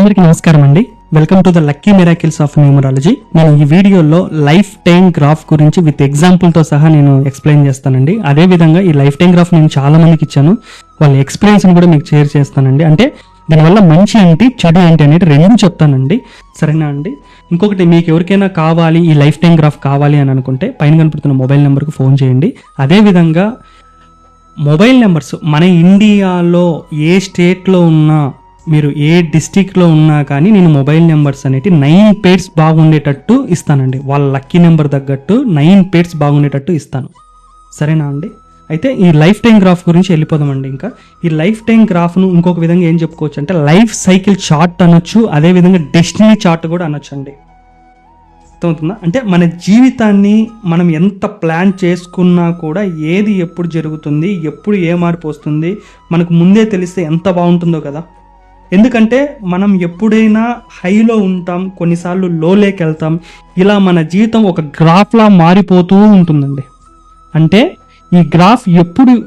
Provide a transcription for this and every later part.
అందరికీ నమస్కారం అండి. Welcome to the lucky miracles of numerology నేను ఈ వీడియోలో లైఫ్ టైం గ్రాఫ్ గురించి విత్ ఎగ్జాంపుల్తో సహా నేను ఎక్స్ప్లెయిన్ చేస్తానండి. అదే విధంగా ఈ లైఫ్ టైం గ్రాఫ్ నేను చాలా మందికి ఇచ్చాను. వాళ్ళ ఎక్స్పీరియన్స్ని కూడా మీకు షేర్ చేస్తానండి. అంటే దీనివల్ల మంచి ఏంటి చెడు ఏంటి అనేది రెండు చెప్తానండి. సరేనా అండి? ఇంకొకటి మీకు ఎవరికైనా కావాలి ఈ లైఫ్ టైం గ్రాఫ్ కావాలి అని అనుకుంటే పైన కనపడుతున్న మొబైల్ నెంబర్కి ఫోన్ చేయండి. అదేవిధంగా మొబైల్ నెంబర్స్ మన ఇండియాలో ఏ స్టేట్లో ఉన్నా మీరు ఏ డిస్టిక్లో ఉన్నా కానీ నేను మొబైల్ నెంబర్స్ అనేటి నైన్ పేర్స్ బాగుండేటట్టు ఇస్తానండి. వాళ్ళ లక్కీ నెంబర్ తగ్గట్టు నైన్ పేర్స్ బాగుండేటట్టు ఇస్తాను. సరేనా అండి? అయితే ఈ లైఫ్ టైం గ్రాఫ్ గురించి వెళ్ళిపోదామండి ఇంకా. ఈ లైఫ్ టైం గ్రాఫ్ను ఇంకొక విధంగా ఏం చెప్పుకోవచ్చు అంటే లైఫ్ సైకిల్ చార్ట్ అనొచ్చు అదేవిధంగా డెస్టినీ చార్ట్ కూడా అనొచ్చు అండి అర్థమవుతుందా? అంటే మన జీవితాన్ని మనం ఎంత ప్లాన్ చేసుకున్నా కూడా ఏది ఎప్పుడు జరుగుతుంది ఎప్పుడు ఏ మార్పు వస్తుంది మనకు ముందే తెలిస్తే ఎంత బాగుంటుందో కదా. ఎందుకంటే మనం ఎప్పుడైనా హైలో ఉంటాం కొన్నిసార్లు లోలేకి వెళ్తాం ఇలా మన జీవితం ఒక గ్రాఫ్లా మారిపోతూ ఉంటుందండి. అంటే ఈ గ్రాఫ్ ఎప్పుడు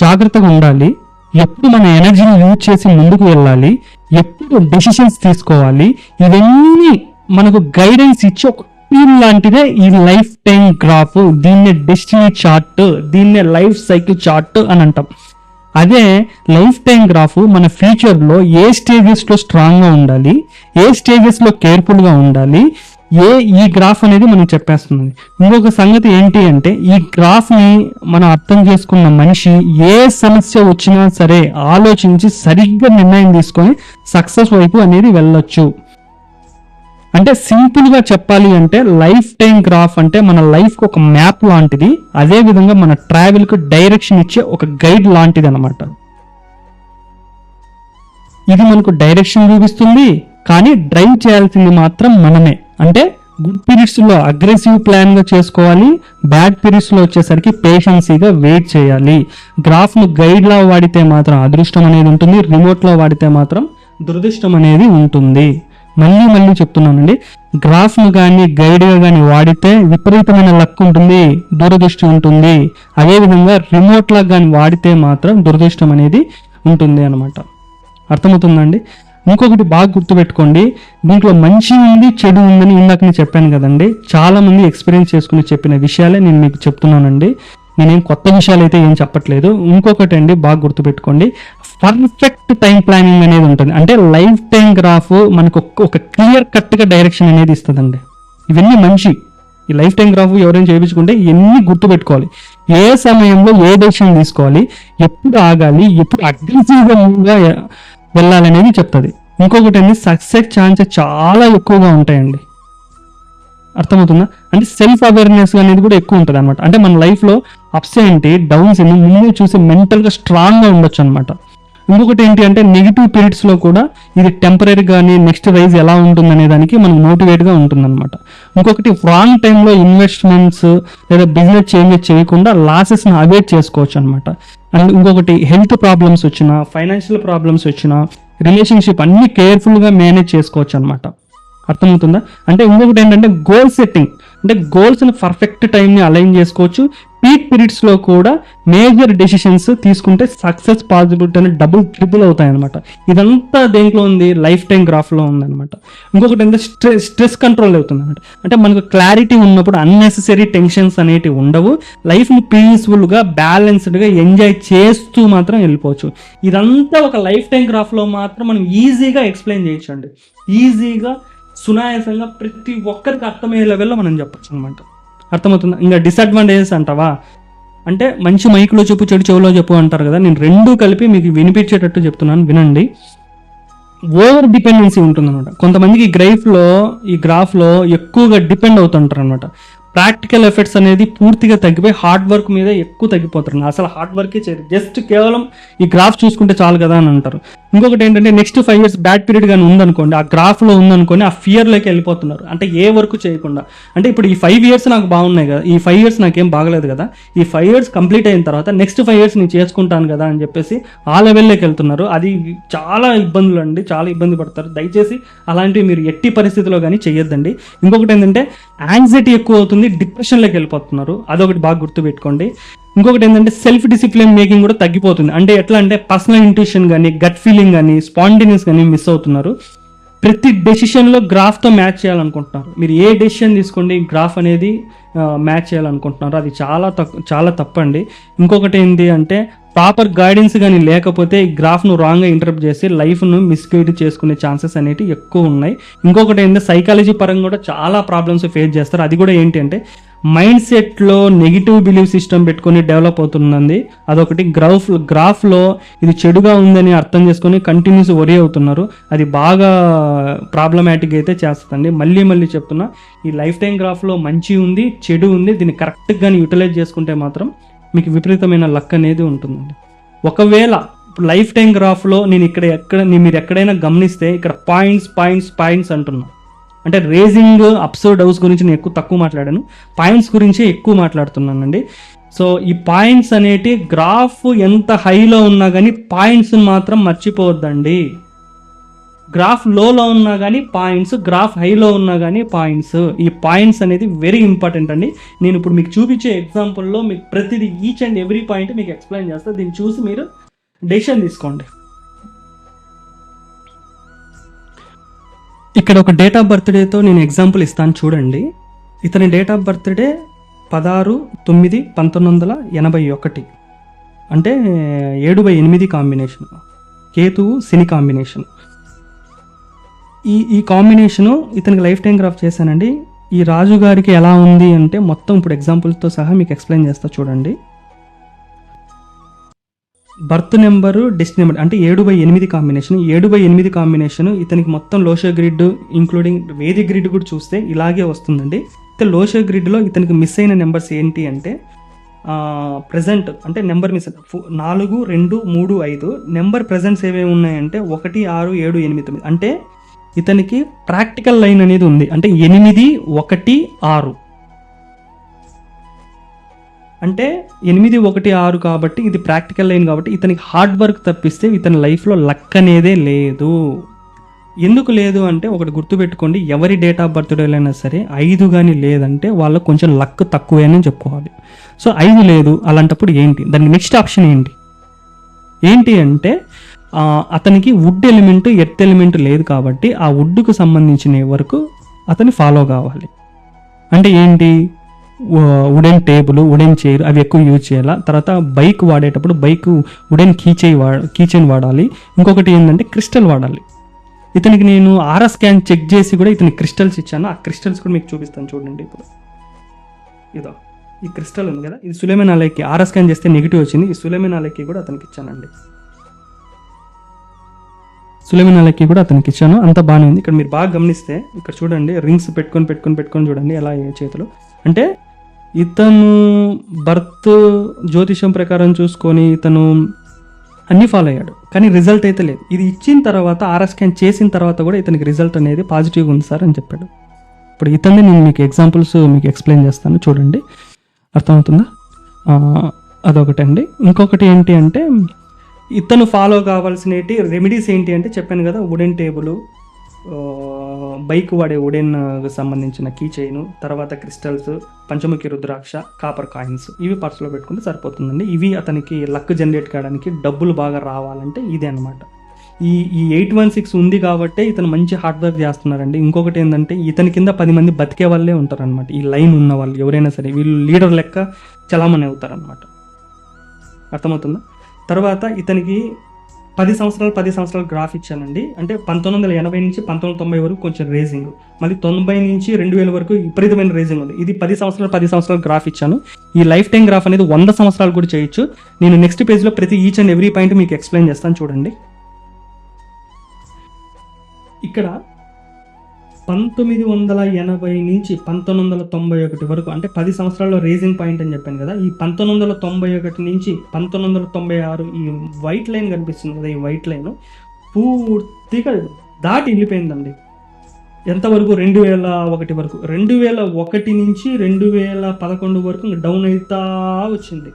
జాగ్రత్తగా ఉండాలి ఎప్పుడు మన ఎనర్జీని యూజ్ చేసి ముందుకు వెళ్ళాలి ఎప్పుడు డెసిషన్స్ తీసుకోవాలి ఇవన్నీ మనకు గైడెన్స్ ఇచ్చి ఒక టీమ్ లాంటిదే ఈ లైఫ్ టైం గ్రాఫ్. దీన్నే డెస్టినీ చార్ట్ దీన్నే లైఫ్ సైకిల్ చార్ట్ అని అంటాం. అదే లైఫ్ టైం గ్రాఫ్ మన ఫ్యూచర్లో ఏ స్టేజెస్లో స్ట్రాంగ్గా ఉండాలి ఏ స్టేజెస్లో కేర్ఫుల్గా ఉండాలి ఏ ఈ గ్రాఫ్ అనేది మనం చెప్పేస్తుంది ఇంకొక సంగతి ఏంటి అంటే ఈ గ్రాఫ్ని మనం అర్థం చేసుకున్న మనిషి ఏ సమస్య వచ్చినా సరే ఆలోచించి సరిగ్గా నిర్ణయం తీసుకొని సక్సెస్ వైపు అనేది వెళ్ళొచ్చు. అంటే సింపుల్గా చెప్పాలి అంటే లైఫ్ టైం గ్రాఫ్ అంటే మన లైఫ్ ఒక మ్యాప్ లాంటిది. అదే విధంగా మన ట్రావెల్కు డైరెక్షన్ ఇచ్చే ఒక గైడ్ లాంటిది అనమాట ఇది మనకు డైరెక్షన్ చూపిస్తుంది కానీ డ్రైవ్ చేయాల్సింది మాత్రం మనమే. అంటే గుడ్ పీరియడ్స్లో అగ్రెసివ్ ప్లాన్గా చేసుకోవాలి బ్యాడ్ పీరియడ్స్లో వచ్చేసరికి పేషెన్సీగా వెయిట్ చేయాలి. గ్రాఫ్ను గైడ్ లా వాడితే మాత్రం అదృష్టం అనేది ఉంటుంది రిమోట్లో వాడితే మాత్రం దురదృష్టం అనేది ఉంటుంది. మళ్ళీ మళ్ళీ చెప్తున్నానండి. గ్రాఫ్ను కానీ గైడ్గా కానీ వాడితే విపరీతమైన లక్ ఉంటుంది దూరదృష్టి ఉంటుంది. అదేవిధంగా రిమోట్ లా కానీ వాడితే మాత్రం దురదృష్టం అనేది ఉంటుంది అనమాట అర్థమవుతుందండి? ఇంకొకటి బాగా గుర్తుపెట్టుకోండి. దీంట్లో మంచి ఉంది చెడు ఉందని ఇందాక నేను చెప్పాను కదండి. చాలామంది ఎక్స్పీరియన్స్ చేసుకుని చెప్పిన విషయాలే నేను మీకు చెప్తున్నానండి. నేనేం కొత్త విషయాలు అయితే ఏం చెప్పట్లేదు. ఇంకొకటి అండి బాగా గుర్తుపెట్టుకోండి. పర్ఫెక్ట్ టైం ప్లానింగ్ అనేది ఉంటుంది. అంటే లైఫ్ టైం గ్రాఫ్ మనకు ఒక- క్లియర్ కట్గా డైరెక్షన్ అనేది ఇస్తుందండి. ఇవన్నీ మంచి ఈ లైఫ్ టైం గ్రాఫ్ ఎవరైనా చేయించుకుంటే ఇవన్నీ గుర్తుపెట్టుకోవాలి ఏ సమయంలో ఏ డెసిషన్ తీసుకోవాలి ఎప్పుడు ఆగాలి ఎప్పుడు అగ్రెసివ్గా వెళ్ళాలనేది చెప్తుంది. ఇంకొకటి అండి సక్సెస్ ఛాన్సెస్ చాలా ఎక్కువగా ఉంటాయండి. అర్థమవుతుందా? అంటే సెల్ఫ్ అవేర్నెస్ అనేది కూడా ఎక్కువ ఉంటుంది అనమాట అంటే మన లైఫ్లో అప్స్ ఏంటి డౌన్స్ ఏంటి ముందే చూసి మెంటల్గా స్ట్రాంగ్గా ఉండొచ్చు అనమాట ఇంకొకటి ఏంటి అంటే నెగిటివ్ పీరియడ్స్లో కూడా ఇది టెంపరీ కానీ నెక్స్ట్ రైజ్ ఎలా ఉంటుంది అనే దానికి మనకు మోటివేట్గా ఉంటుంది అనమాట ఇంకొకటి రాంగ్ టైంలో ఇన్వెస్ట్మెంట్స్ లేదా బిజినెస్ చేంజెస్ చేయకుండా లాసెస్ని అవాయిడ్ చేసుకోవచ్చు అనమాట అండ్ ఇంకొకటి హెల్త్ ప్రాబ్లమ్స్ వచ్చినా ఫైనాన్షియల్ ప్రాబ్లమ్స్ వచ్చినా రిలేషన్షిప్ అన్ని కేర్ఫుల్గా మేనేజ్ చేసుకోవచ్చు అనమాట అర్థమవుతుందా? అంటే ఇంకొకటి ఏంటంటే గోల్ సెట్టింగ్ అంటే గోల్స్ని పర్ఫెక్ట్ టైంని అలైన్ చేసుకోవచ్చు. పీక్ పీరియడ్స్లో కూడా మేజర్ డెసిషన్స్ తీసుకుంటే సక్సెస్ పాసిబిలిటీ అనేది డబుల్ ట్రిపుల్ అవుతాయి అనమాట ఇదంతా దేంట్లో ఉంది? లైఫ్ టైం గ్రాఫ్లో ఉందన్నమాట. ఇంకొకటి ఏంటంటే స్ట్రెస్ స్ట్రెస్ కంట్రోల్ అవుతుంది అనమాట అంటే మనకు క్లారిటీ ఉన్నప్పుడు అన్నెసెసరీ టెన్షన్స్ అనేటివి ఉండవు. లైఫ్ని పీస్ఫుల్గా బ్యాలెన్స్డ్గా ఎంజాయ్ చేస్తూ మాత్రం వెళ్ళిపోవచ్చు. ఇదంతా ఒక లైఫ్ టైం గ్రాఫ్లో మాత్రం మనం ఈజీగా ఎక్స్ప్లెయిన్ చేయొచ్చు అండి ఈజీగా సునాయాసంగా ప్రతి ఒక్కరికి అర్థమయ్యే లెవెల్లో మనం చెప్పచ్చు అనమాట అర్థమవుతుందా? ఇంకా డిసడ్వాంటేజెస్ అంటావా? అంటే మంచి మైకులో చెప్పు చెడు చెవులో చెప్పు అంటారు కదా నేను రెండూ కలిపి మీకు వినిపించేటట్టు చెప్తున్నాను వినండి. ఓవర్ డిపెండెన్సీ ఉంటుందన్నమాట. కొంతమందికి ఈ గ్రైఫ్లో ఈ గ్రాఫ్లో ఎక్కువగా డిపెండ్ అవుతుంటారు అనమాట ప్రాక్టికల్ ఎఫెక్ట్స్ అనేది పూర్తిగా తగ్గిపోయి హార్డ్ వర్క్ మీద ఎక్కువ తగ్గిపోతారు. అసలు హార్డ్ వర్కే చేయరు. జస్ట్ కేవలం ఈ గ్రాఫ్ చూసుకుంటే చాలు కదా అని అంటారు. ఇంకొకటి ఏంటంటే next five years bad period కానీ ఉందనుకోండి ఆ గ్రాఫ్లో ఉందనుకోండి ఆ ఫియర్లోకి వెళ్ళిపోతున్నారు. అంటే ఏ వర్క్ చేయకుండా. అంటే ఇప్పుడు ఈ ఫైవ్ ఇయర్స్ నాకు బాగున్నాయి కదా ఈ ఫైవ్ ఇయర్స్ నాకేం బాగలేదు కదా ఈ ఫైవ్ ఇయర్స్ కంప్లీట్ అయిన తర్వాత నెక్స్ట్ ఫైవ్ ఇయర్స్ నేను చేసుకుంటాను కదా అని చెప్పేసి ఆ లెవెల్లోకి వెళ్తున్నారు. అది చాలా ఇబ్బందులు అండి చాలా ఇబ్బంది పడతారు. దయచేసి అలాంటివి మీరు ఎట్టి పరిస్థితిలో కానీ చేయొద్దండి. ఇంకొకటి ఏంటంటే యాంగ్జైటీ ఎక్కువ అవుతుంది డిప్రెషన్లోకి వెళ్ళిపోతున్నారు. అదొకటి బాగా గుర్తుపెట్టుకోండి. ఇంకొకటి ఏంటంటే సెల్ఫ్ డిసిప్లిన్ మేకింగ్ కూడా తగ్గిపోతుంది. అంటే ఎట్లా అంటే పర్సనల్ ఇంట్యూషన్ కానీ గట్ ఫీలింగ్ కానీ స్పాంటేనియస్ కానీ మిస్ అవుతున్నారు. ప్రతి డెసిషన్లో గ్రాఫ్తో మ్యాచ్ చేయాలనుకుంటున్నారు. మీరు ఏ డెసిషన్ తీసుకోండి గ్రాఫ్ అనేది మ్యాచ్ చేయాలనుకుంటున్నారు. అది చాలా తక్కు చాలా తప్పండి. ఇంకొకటి ఏంటి అంటే ప్రాపర్ గైడెన్స్ కానీ లేకపోతే ఈ గ్రాఫ్ను రాంగ్గా ఇంటర్ప్ట్ చేసి లైఫ్ను మిస్గైడ్ చేసుకునే ఛాన్సెస్ అనేవి ఎక్కువ ఉన్నాయి. ఇంకొకటి ఏంటంటే సైకాలజీ పరంగా కూడా చాలా ప్రాబ్లమ్స్ ఫేస్ చేస్తారు. అది కూడా ఏంటి అంటే మైండ్ సెట్లో నెగిటివ్ బిలీవ్ సిస్టమ్ పెట్టుకొని డెవలప్ అవుతుందండి. అదొకటి గ్రాఫ్ గ్రాఫ్లో ఇది చెడుగా ఉందని అర్థం చేసుకొని కంటిన్యూస్ వరి అవుతున్నారు. అది బాగా ప్రాబ్లమాటిక్ అయితే చేస్తుందండి. మళ్ళీ మళ్ళీ చెప్తున్నా ఈ లైఫ్ టైం గ్రాఫ్లో మంచి ఉంది చెడు ఉంది దీన్ని కరెక్ట్గా యూటిలైజ్ చేసుకుంటే మాత్రం మీకు విపరీతమైన లక్ అనేది ఉంటుందండి. ఒకవేళ లైఫ్ టైం గ్రాఫ్లో నేను ఇక్కడ ఎక్కడ మీరు ఎక్కడైనా గమనిస్తే ఇక్కడ పాయింట్స్ పాయింట్స్ పాయింట్స్ అంటున్నా. అంటే రేజింగ్ అప్స్ డౌస్ గురించి నేను ఎక్కువ తక్కువ మాట్లాడాను. పాయింట్స్ గురించి ఎక్కువ మాట్లాడుతున్నానండి. సో ఈ పాయింట్స్ అనేటి గ్రాఫ్ ఎంత హైలో ఉన్నా కానీ పాయింట్స్ మాత్రం మర్చిపోవద్దండి. గ్రాఫ్ లోలో ఉన్నా కానీ పాయింట్స్ గ్రాఫ్ హైలో ఉన్నా కానీ పాయింట్స్ ఈ పాయింట్స్ అనేది వెరీ ఇంపార్టెంట్ అండి. నేను ఇప్పుడు మీకు చూపించే ఎగ్జాంపుల్లో మీకు ప్రతిదీ ఈచ్ అండ్ ఎవ్రీ పాయింట్ మీకు ఎక్స్ప్లెయిన్ చేస్తాను దీన్ని చూసి మీరు డెసిషన్ తీసుకోండి. ఇక్కడ ఒక డేట్ ఆఫ్ బర్త్డేతో నేను ఎగ్జాంపుల్ ఇస్తాను చూడండి. ఇతని డేట్ ఆఫ్ బర్త్డే పదహారు తొమ్మిది పంతొమ్మిది వందల ఎనభై ఒకటి. అంటే ఏడు బై ఎనిమిది కాంబినేషన్ కేతువు సిని కాంబినేషన్ ఈ ఈ కాంబినేషను ఇతనికి లైఫ్ టైం గ్రాఫ్ చేశానండి. ఈ రాజు గారికి ఎలా ఉంది అంటే మొత్తం ఇప్పుడు ఎగ్జాంపుల్తో సహా మీకు ఎక్స్ప్లెయిన్ చేస్తా చూడండి. బర్త్ నెంబరు డెస్ట్ నెంబర్ అంటే ఏడు బై ఎనిమిది కాంబినేషన్. ఏడు బై ఎనిమిది కాంబినేషన్ ఇతనికి మొత్తం Lo Shu grid including Vedic grid కూడా చూస్తే ఇలాగే వస్తుందండి. అయితే లోషో గ్రిడ్లో ఇతనికి మిస్ అయిన నెంబర్స్ ఏంటి అంటే ప్రజెంట్ అంటే నెంబర్ మిస్ నాలుగు రెండు మూడు ఐదు. నెంబర్ ప్రజెంట్స్ ఏమేమి ఉన్నాయంటే ఒకటి ఆరు ఏడు ఎనిమిది తొమ్మిది. అంటే ఇతనికి ప్రాక్టికల్ లైన్ అనేది ఉంది. అంటే ఎనిమిది ఒకటి ఆరు. అంటే ఎనిమిది ఒకటి ఆరు కాబట్టి ఇది ప్రాక్టికల్ లైన్ కాబట్టి ఇతనికి హార్డ్ వర్క్ తప్పిస్తే ఇతని లైఫ్లో లక్ అనేదే లేదు. ఎందుకు లేదు అంటే ఒకటి గుర్తుపెట్టుకోండి ఎవరి డేట్ ఆఫ్ బర్త్డేలైనా సరే ఐదు కానీ లేదంటే వాళ్ళకు కొంచెం లక్ తక్కువే అని చెప్పుకోవాలి. సో ఐదు లేదు అలాంటప్పుడు ఏంటి? దానికి నెక్స్ట్ ఆప్షన్ ఏంటి? ఏంటి అంటే అతనికి వుడ్ ఎలిమెంట్ ఎర్త్ ఎలిమెంట్ లేదు కాబట్టి ఆ వుడ్కు సంబంధించిన వరకు అతని ఫాలో కావాలి. అంటే ఏంటి? వుడెన్ టేబుల్ వుడెన్ చైర్ అవి ఎక్కువ యూజ్ చేయాలా? తర్వాత బైక్ వాడేటప్పుడు బైక్ వుడెన్ కీచై వా కీచైన్ వాడాలి. ఇంకొకటి ఏంటంటే క్రిస్టల్ వాడాలి. ఇతనికి నేను ఆర్ఆర్ స్కాన్ చెక్ చేసి కూడా ఇతనికి క్రిస్టల్స్ ఇచ్చాను. ఆ క్రిస్టల్స్ కూడా మీకు చూపిస్తాను చూడండి ఇప్పుడు. ఇదో ఈ క్రిస్టల్ ఉంది కదా? ఇది సులేమెన్ అలైకి ఆర్ఆర్ స్కాన్ చేస్తే నెగిటివ్ వచ్చింది. ఈ సులేమెన్ అలైకి కూడా అతనికి ఇచ్చానండి. సులేమిన్ అలకి కూడా అతనికి ఇచ్చాను. అంత బాగానే ఉంది. ఇక్కడ మీరు బాగా గమనిస్తే ఇక్కడ చూడండి రింగ్స్ పెట్టుకొని పెట్టుకొని పెట్టుకొని చూడండి ఎలా చేతులు. అంటే ఇతను బర్త్ జ్యోతిషం ప్రకారం చూసుకొని ఇతను అన్ని ఫాలో అయ్యాడు. కానీ రిజల్ట్ అయితే లేదు. ఇది ఇచ్చిన తర్వాత ఆర్ఎస్ స్కాన్ చేసిన తర్వాత కూడా ఇతనికి రిజల్ట్ అనేది పాజిటివ్గా ఉంది సార్ అని చెప్పాడు. ఇప్పుడు ఇతన్ని నేను మీకు ఎగ్జాంపుల్స్ మీకు ఎక్స్ప్లెయిన్ చేస్తాను. చూడండి. అర్థమవుతుందా? అదొకటి అదొకటండి ఇంకొకటి ఏంటి అంటే ఇతను ఫాలో కావాల్సినవి రెమెడీస్ ఏంటి అంటే చెప్పాను కదా వుడెన్ టేబుల్ బైక్ వాడే ఉడెన్ సంబంధించిన కీ చైన్ తర్వాత క్రిస్టల్స్ పంచముఖి రుద్రాక్ష కాపర్ కాయిన్స్ ఇవి పర్సులో పెట్టుకుంటే సరిపోతుందండి. ఇవి అతనికి లక్ జనరేట్ కావడానికి డబ్బులు బాగా రావాలంటే ఇదే అనమాట ఈ ఈ ఎయిట్ వన్ సిక్స్ ఉంది కాబట్టి ఇతను మంచి హార్డ్ వర్క్ చేస్తున్నారండి. ఇంకొకటి ఏంటంటే ఇతని కింద పది మంది బతికే వాళ్ళే ఉంటారనమాట ఈ లైన్ ఉన్న వాళ్ళు ఎవరైనా సరే వీళ్ళు లీడర్ లెక్క చలామణి అవుతారనమాట అర్థమవుతుందా? తర్వాత ఇతనికి పది సంవత్సరాలు పది సంవత్సరాలు గ్రాఫ్ ఇచ్చానండి. అంటే పంతొమ్మిది వందల ఎనభై నుంచి పంతొమ్మిది వందల తొంభై వరకు కొంచెం రేసింగ్ మళ్ళీ తొంభై నుంచి రెండు వేల వరకు విపరీతమైన రేసింగ్ ఉంది. ఇది పది సంవత్సరాలు పది సంవత్సరాలు గ్రాఫ్ ఇచ్చాను. ఈ లైఫ్ టైం గ్రాఫ్ అనేది వంద సంవత్సరాలు కూడా చేయొచ్చు. నేను నెక్స్ట్ పేజ్లో ప్రతి ఈచ్ అండ్ ఎవ్రీ పాయింట్ మీకు ఎక్స్ప్లెయిన్ చేస్తాను చూడండి. ఇక్కడ పంతొమ్మిది వందల ఎనభై నుంచి పంతొమ్మిది వందల తొంభై ఒకటి వరకు అంటే పది సంవత్సరాల్లో రేజింగ్ పాయింట్ అని చెప్పాను కదా ఈ పంతొమ్మిది వందల తొంభై ఒకటి నుంచి పంతొమ్మిది వందల తొంభై ఆరు ఈ వైట్ లైన్ కనిపిస్తుంది కదా ఈ వైట్ లైన్ పూర్తిగా దాటి వెళ్ళిపోయిందండి. ఎంతవరకు? రెండు వేల ఒకటి వరకు. రెండు వేల ఒకటి నుంచి రెండు వేల పదకొండు వరకు డౌన్ అవుతా వచ్చింది.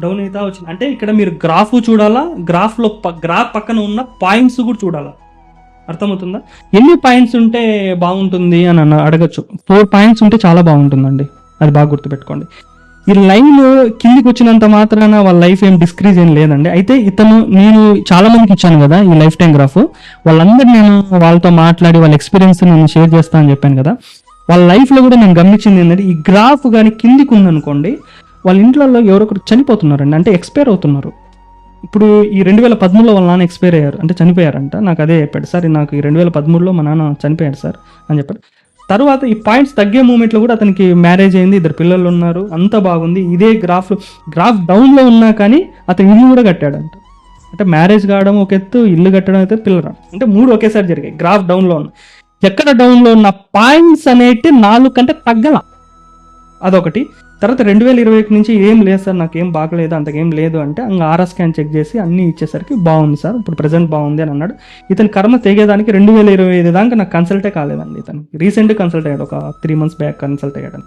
డౌన్ అవుతా వచ్చింది. అంటే ఇక్కడ మీరు గ్రాఫ్ చూడాలా? గ్రాఫ్లో ప- గ్రాఫ్ పక్కన ఉన్న పాయింట్స్ కూడా చూడాలా? అర్థమవుతుందా? ఎన్ని పాయింట్స్ ఉంటే బాగుంటుంది అని అన్న అడగచ్చు. ఫోర్ పాయింట్స్ ఉంటే చాలా బాగుంటుందండి. అది బాగా గుర్తుపెట్టుకోండి. ఈ లైన్ కిందికి వచ్చినంత మాత్రాన వాళ్ళ లైఫ్ ఏం డిస్క్రీజ్ ఏం లేదండి. అయితే ఇతను నేను చాలా మందికి ఇచ్చాను కదా ఈ లైఫ్ టైం గ్రాఫ్. వాళ్ళందరూ నేను వాళ్ళతో మాట్లాడి వాళ్ళ ఎక్స్పీరియన్స్ నేను షేర్ చేస్తానని చెప్పాను కదా. వాళ్ళ లైఫ్లో కూడా నేను గమనించింది ఏంటంటే ఈ గ్రాఫ్ కానీ కిందికి ఉందనుకోండి వాళ్ళ ఇంట్లో ఎవరొకరు చనిపోతున్నారండి. అంటే ఎక్స్పైర్ అవుతున్నారు. ఇప్పుడు ఈ రెండు వేల పదమూడులో వాళ్ళ నాన్న ఎక్స్పైర్ అయ్యారు. అంటే చనిపోయారంట. నాకు అదే చెప్పాడు. సార్ నాకు ఈ రెండు వేల పదమూడులో మా నాన్న చనిపోయాడు సార్ అని చెప్పాడు. తర్వాత ఈ పాయింట్స్ తగ్గే మూమెంట్లో కూడా అతనికి మ్యారేజ్ అయింది. ఇద్దరు పిల్లలు ఉన్నారు. అంతా బాగుంది. ఇదే గ్రాఫ్ గ్రాఫ్ డౌన్లో ఉన్నా కానీ అతను ఇల్లు కూడా కట్టాడంట. అంటే మ్యారేజ్ కావడం ఒక ఎత్తు ఇల్లు కట్టడం అయితే పిల్లలు అంటే మూడు ఒకేసారి జరిగాయి. గ్రాఫ్ డౌన్లో ఉన్న. ఎక్కడ డౌన్లో ఉన్న పాయింట్స్ అనేటి నాలుగు కంటే తగ్గల. అదొకటి. తర్వాత రెండు వేల ఇరవై నుంచి ఏం లేదు సార్ నాకు బాగలేదు అంతకేం లేదు అంటే ఇంకా ఆర్ఆర్ స్కాన్ చెక్ చేసి అన్నీ ఇచ్చేసరికి బాగుంది సార్ ఇప్పుడు ప్రజెంట్ బాగుంది అని అన్నాడు. ఇతని కర్మ తెగేదానికి రెండు వేల ఇరవై ఐదు దాకా నాకు కన్సల్టే కాలేదండి ఇతను. రీసెంట్ కన్సల్ట్ అయ్యాడు ఒక త్రీ మంత్స్ బ్యాక్ కన్సల్ట్ అయ్యాడు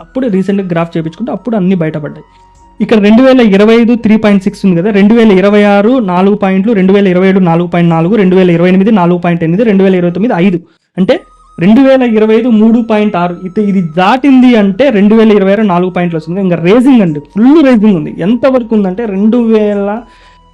అప్పుడు రీసెంట్గా గ్రాఫ్ చేయించుకుంటే అప్పుడు అన్ని బయటపడ్డాయి. ఇక్కడ రెండు వేల ఇరవై ఐదు త్రీ పాయింట్ సిక్స్ ఉంది కదా రెండు వేల ఇరవై ఆరు నాలుగు పాయింట్లు రెండు వేల ఇరవై ఏడు నాలుగు పాయింట్ నాలుగు రెండు వేల ఇరవై ఎనిమిది నాలుగు పాయింట్ ఎనిమిది రెండు వేల ఇరవై తొమ్మిది ఐదు. అంటే రెండు వేల ఇరవై ఐదు మూడు పాయింట్ ఆరు. ఇది ఇది దాటింది అంటే రెండు వేల ఇరవై ఆరు నాలుగు పాయింట్లు వస్తుంది. ఇంకా రేసింగ్ అండి. ఫుల్ రేసింగ్ ఉంది. ఎంత వరకు ఉందంటే రెండు వేల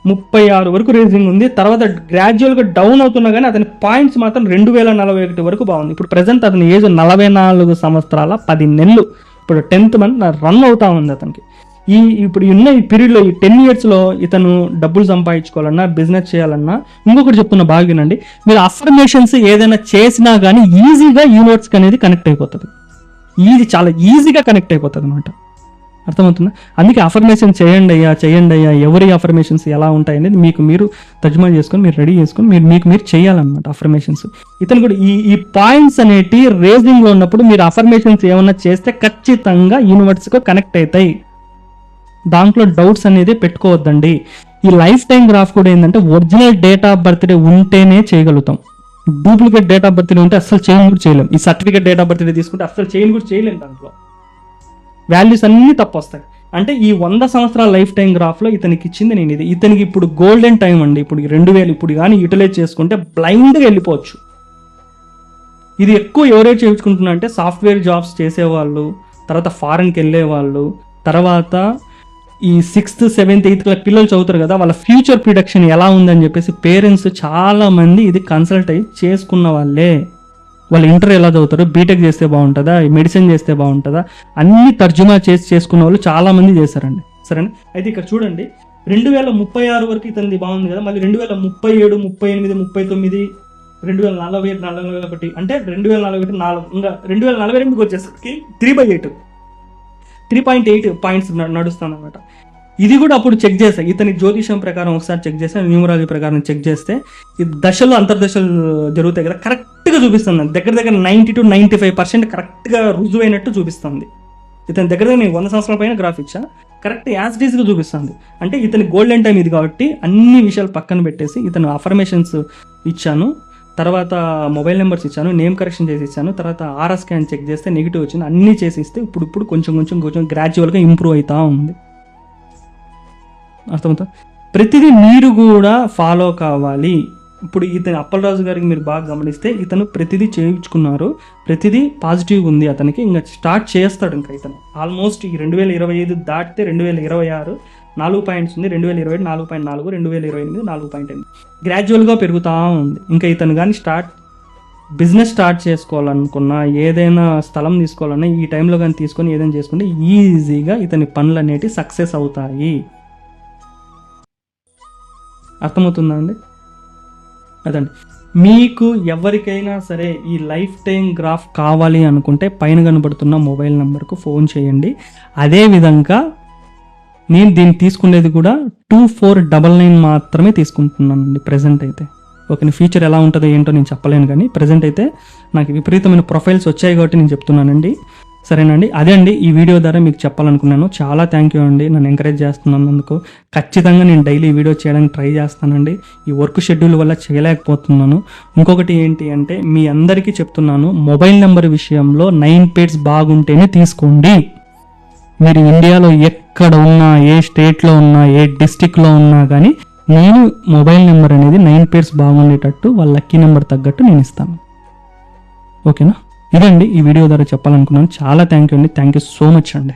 ముప్పై ఆరు వరకు రేసింగ్ ఉంది. తర్వాత గ్రాడ్యువల్గా డౌన్ అవుతున్నా కానీ అతని పాయింట్స్ మాత్రం రెండు వేల నలభై ఒకటి వరకు బాగుంది. ఇప్పుడు ప్రజెంట్ అతని ఏజ్ నలభై నాలుగు సంవత్సరాల పది నెలలు. ఇప్పుడు టెన్త్ మంత్ రన్ అవుతా ఉంది అతనికి. ఈ ఇప్పుడు ఉన్న ఈ పీరియడ్లో ఈ టెన్ ఇయర్స్లో ఇతను డబ్బులు సంపాదించుకోవాలన్నా బిజినెస్ చేయాలన్నా ఇంకొకటి చెప్తున్న బాగా వినండి. మీరు అఫర్మేషన్స్ ఏదైనా చేసినా కానీ ఈజీగా యూనివర్స్కి అనేది కనెక్ట్ అయిపోతుంది. ఈజీ చాలా ఈజీగా కనెక్ట్ అయిపోతుంది అనమాట అర్థమవుతుందా? అందుకే అఫర్మేషన్ చేయండి అయ్యా చేయండి అయ్యా ఎవరి అఫర్మేషన్స్ ఎలా ఉంటాయి అనేది మీకు మీరు తర్జుమా చేసుకొని మీరు రెడీ చేసుకొని మీరు మీకు మీరు చేయాలన్నమాట అఫర్మేషన్స్ ఇతను కూడా ఈ ఈ పాయింట్స్ అనేటి రేజింగ్లో ఉన్నప్పుడు మీరు అఫర్మేషన్స్ ఏమన్నా చేస్తే ఖచ్చితంగా యూనివర్స్కి కనెక్ట్ అవుతాయి. దాంట్లో డౌట్స్ అనేది పెట్టుకోవద్దండి. ఈ లైఫ్ టైం గ్రాఫ్ కూడా ఏంటంటే ఒరిజినల్ డేట్ ఆఫ్ బర్త్డే ఉంటేనే చేయగలుగుతాం. డూప్లికేట్ డేట్ ఆఫ్ బర్త్డే ఉంటే అసలు చేంజ్ కూడా చేయలేం. ఈ సర్టిఫికేట్ డేట్ ఆఫ్ బర్త్డే తీసుకుంటే అసలు చేంజ్ కూడా చేయలేం దాంట్లో. వాల్యూస్ అన్నీ తప్పు వస్తాయి. అంటే ఈ వంద సంవత్సరాల లైఫ్ టైం గ్రాఫ్లో ఇతనికి ఇచ్చింది నేను ఇది. ఇతనికి ఇప్పుడు గోల్డెన్ టైం అండి. ఇప్పుడు రెండు వేలు ఇప్పుడు కానీ యూటిలైజ్ చేసుకుంటే బ్లైండ్గా వెళ్ళిపోవచ్చు. ఇది ఎక్కువ ఎవరైతే చేయించుకుంటున్నా అంటే సాఫ్ట్వేర్ జాబ్స్ చేసేవాళ్ళు తర్వాత ఫారెన్కి వెళ్ళే వాళ్ళు తర్వాత ఈ సిక్స్త్ సెవెంత్ ఎయిత్ క్లాస్ పిల్లలు చదువుతారు కదా వాళ్ళ ఫ్యూచర్ ప్రిడక్షన్ ఎలా ఉందని చెప్పేసి పేరెంట్స్ చాలా మంది ఇది కన్సల్ట్ అయ్యి చేసుకున్న వాళ్ళే. వాళ్ళు ఇంటర్ ఎలా చదువుతారు బీటెక్ చేస్తే బాగుంటుందా మెడిసిన్ చేస్తే బాగుంటుందా అన్ని తర్జుమా చేసి చేసుకున్న వాళ్ళు చాలా మంది చేశారండి. సరేనా? అయితే ఇక్కడ చూడండి రెండు వేల ముప్పై ఆరు వరకు ఇతనిది బాగుంది కదా మళ్ళీ రెండు వేల ముప్పై ఏడు ముప్పై ఎనిమిది ముప్పై తొమ్మిది రెండు వేల నలభై నలభై ఒకటి అంటే రెండు వేల నలభై ఒకటి నాలుగు ఇంకా రెండు వేల నలభై ఎనిమిదికి వచ్చేసరికి three by eight three point eight points నడుస్తుంది అనమాట ఇది కూడా అప్పుడు చెక్ చేస్తా ఇతని జ్యోతిషం ప్రకారం ఒకసారి చెక్ చేస్తే న్యూమరాలజీ ప్రకారం చెక్ చేస్తే ఈ దశలు అంతర్దశలు జరుగుతాయి కదా కరెక్ట్గా చూపిస్తుంది. దగ్గర దగ్గర ninety two ninety five percent కరెక్ట్గా రుజువైనట్టు చూపిస్తుంది. ఇతని దగ్గర దగ్గర నేను వంద సంవత్సరాల పైన గ్రాఫ్ ఇచ్చా. కరెక్ట్ యాజ్ డీజ్గా చూపిస్తుంది. అంటే ఇతని గోల్డెన్ టైం ఇది కాబట్టి అన్ని విషయాలు పక్కన పెట్టేసి ఇతను అఫర్మేషన్స్ ఇచ్చాను. తర్వాత మొబైల్ నెంబర్స్ ఇచ్చాను నేమ్ కరెక్షన్ చేసి ఇచ్చాను తర్వాత ఆర్ఆర్ స్కాన్ చెక్ చేస్తే నెగిటివ్ వచ్చింది అన్నీ చేసి ఇస్తే ఇప్పుడు ఇప్పుడు కొంచెం కొంచెం కొంచెం గ్రాడ్యువల్గా ఇంప్రూవ్ అవుతా ఉంది. అర్థమవుతా ప్రతిదీ మీరు కూడా ఫాలో కావాలి. ఇప్పుడు ఇతను అప్పలరాజు గారికి మీరు బాగా గమనిస్తే ఇతను ప్రతిదీ చేయించుకున్నారు ప్రతిదీ పాజిటివ్ ఉంది అతనికి ఇంకా స్టార్ట్ చేస్తాడు ఇంకా ఇతను. ఆల్మోస్ట్ ఈ రెండు వేల ఇరవై ఐదు దాటితే రెండు వేల ఇరవై ఆరు నాలుగు పాయింట్స్ ఉంది రెండు వేల ఇరవై ఏడు నాలుగు పాయింట్ నాలుగు రెండు వేల ఇరవై ఎనిమిది నాలుగు పాయింట్ ఎనిమిది. గ్రాడ్యువల్గా పెరుగుతూ ఉంది. ఇంకా ఇతను కానీ స్టార్ట్ బిజినెస్ స్టార్ట్ చేసుకోవాలనుకున్నా ఏదైనా స్థలం తీసుకోవాలన్నా ఈ టైంలో కానీ తీసుకొని ఏదైనా చేసుకుంటే ఈజీగా ఇతని పనులు అనేటివి సక్సెస్ అవుతాయి. అర్థమవుతుందా అండి? అదండి. మీకు ఎవరికైనా సరే ఈ లైఫ్ టైం గ్రాఫ్ కావాలి అనుకుంటే పైన కనబడుతున్న మొబైల్ నెంబర్కు ఫోన్ చేయండి. అదేవిధంగా నేను దీన్ని తీసుకునేది కూడా టూ ఫోర్ డబల్ నైన్ మాత్రమే తీసుకుంటున్నానండి ప్రజెంట్ అయితే. ఓకే ఫీచర్ ఎలా ఉంటుందో ఏంటో నేను చెప్పలేను కానీ ప్రజెంట్ అయితే నాకు విపరీతమైన ప్రొఫైల్స్ వచ్చాయి కాబట్టి నేను చెప్తున్నానండి. సరేనండి? అదే అండి ఈ వీడియో ద్వారా మీకు చెప్పాలనుకున్నాను. చాలా థ్యాంక్ యూ అండి నన్ను ఎంకరేజ్ చేస్తున్నందుకు. ఖచ్చితంగా నేను డైలీ వీడియో చేయడానికి ట్రై చేస్తానండి. ఈ వర్క్ షెడ్యూల్ వల్ల చేయలేకపోతున్నాను. ఇంకొకటి ఏంటి అంటే మీ అందరికీ చెప్తున్నాను మొబైల్ నెంబర్ విషయంలో నైన్ పేడ్స్ బాగుంటేనే తీసుకోండి. మీరు ఇండియాలో ఎక్కడ ఉన్నా ఏ స్టేట్లో ఉన్నా ఏ డిస్టిక్లో ఉన్నా కానీ నేను మొబైల్ నెంబర్ అనేది నైన్ పేర్స్ బాగుండేటట్టు వాళ్ళ లక్కీ నెంబర్ తగ్గట్టు నేను ఇస్తాను. ఓకేనా? ఇదండి ఈ వీడియో ద్వారా చెప్పాలనుకున్నాను. చాలా థ్యాంక్ యూ అండి. థ్యాంక్ యూ సో మచ్ అండి.